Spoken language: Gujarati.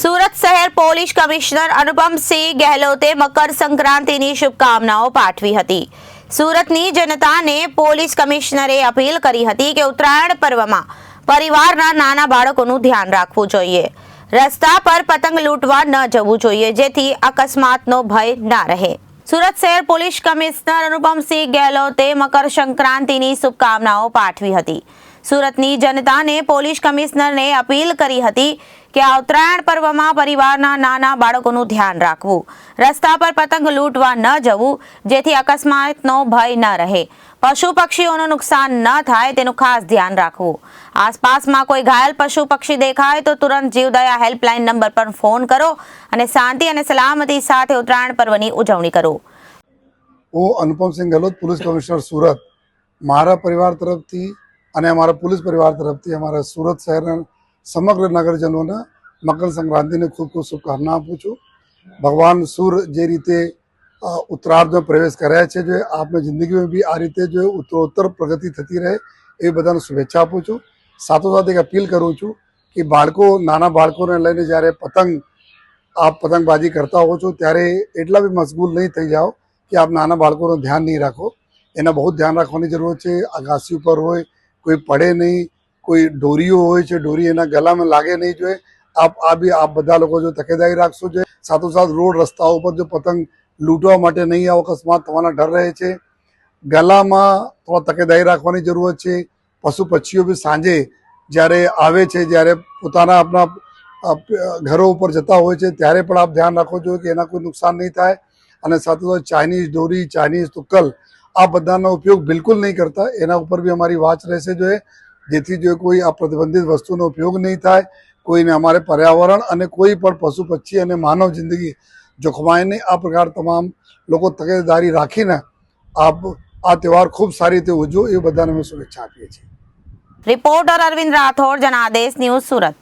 સુરત શહેર પોલીસ કમિશનર અનુપમસિંહ ગહેલોતે મકર સંક્રાંતિની શુભકામનાઓ પાઠવી હતી. સુરતની જનતાને પોલીસ કમિશનરે અપીલ કરી હતી કે ઉત્તરાયણ પર્વમાં પરિવારના નાના બાળકોનું ધ્યાન રાખવું જોઈએ. રસ્તા પર પતંગ લૂંટવા ન જવું જોઈએ, જેથી અકસ્માતનો ભય ના રહે. સુરત શહેર પોલીસ કમિશનર અનુપમસિંહ ગહેલોતે મકર સંક્રાંતિની શુભકામનાઓ પાઠવી હતી. સુરતની જનતાને પોલીસ કમિશનરને અપીલ કરી હતી કે આ ઉત્તરાયણ પર્વમાં પરિવારના નાના બાળકોનું ધ્યાન રાખવું. રસ્તા પર પતંગ લૂંટવા ન જવું, જેથી અકસ્માતનો ભય ન રહે. પશુ પક્ષીઓનું નુકસાન ન થાય તેનું ખાસ ધ્યાન રાખવું. આસપાસમાં કોઈ ઘાયલ પશુ પક્ષી દેખાય તો તુરંત જીવદયા હેલ્પલાઇન નંબર પર ફોન કરો અને શાંતિ અને સલામતી સાથે ઉત્તરાયણ પર્વની ઉજવણી કરો. હું અનુપમસિંહ ગેહલોત, પોલીસ કમિશનર સુરત. મારા પરિવાર તરફથી અને અમારા પોલીસ પરિવાર તરફથી અમારા સુરત શહેરના સમગ્ર નગરજનોને મકર સંક્રાંતિને ખૂબ ખૂબ શુભકામના આપું છું. ભગવાન સૂર જે રીતે ઉત્તરાર્ધમાં પ્રવેશ કર્યા છે, જો આપની જિંદગીમાં બી આ રીતે જો ઉત્તરોત્તર પ્રગતિ થતી રહે, એ બધાને શુભેચ્છા આપું છું. સાથોસાથ એક અપીલ કરું છું કે બાળકો, નાના બાળકોને લઈને જ્યારે પતંગ, આપ પતંગબાજી કરતા હો છો, ત્યારે એટલા બી મશગુલ નહીં થઈ જાઓ કે આપ નાના બાળકોનું ધ્યાન નહીં રાખો. એના બહુ ધ્યાન રાખવાની જરૂર છે. અગાસી ઉપર હોય કોઈ પડે નહીં, કોઈ ડોરીઓ હોય છે, ડોરી એના ગલામાં લાગે નહીં જોઈએ. આપ આ બી, આપ બધા લોકો જો તકેદારી રાખશો જોઈએ સાથોસાથ રોડ રસ્તાઓ ઉપર જો પતંગ લૂંટવા માટે નહીં આવો અકસ્માત થવાના ડર રહે છે. ગલામાં થોડા તકેદારી રાખવાની જરૂરત છે. પશુ પક્ષીઓ બી સાંજે જ્યારે આવે છે, જ્યારે પોતાના આપણા ઘરો ઉપર જતા હોય છે, ત્યારે પણ આપ ધ્યાન રાખો જોઈએ કે એના કોઈ નુકસાન નહીં થાય. અને સાથે સાથે ચાઇનીઝ ડોરી ચાઇનીઝ તુક્કલ આ બધાનો ઉપયોગ બિલકુલ નહીં કરતા. એના ઉપર બી અમારી વાચ રહેશે જોઈએ જેથી જો કોઈ આ પ્રતિબંધિત વસ્તુનો ઉપયોગ નહીં થાય, કોઈને અમારે પર્યાવરણ અને કોઈ પણ પશુ, પક્ષી અને માનવ જિંદગી જોખમાય નહીં આ પ્રકાર તમામ લોકો તકેદારી રાખીને આ આ તહેવાર ખૂબ સારી રીતે ઉજવો, એ બધાને અમે શુભેચ્છા આપીએ છીએ. Reporter Arvind Rathod, Janadesh news Surat.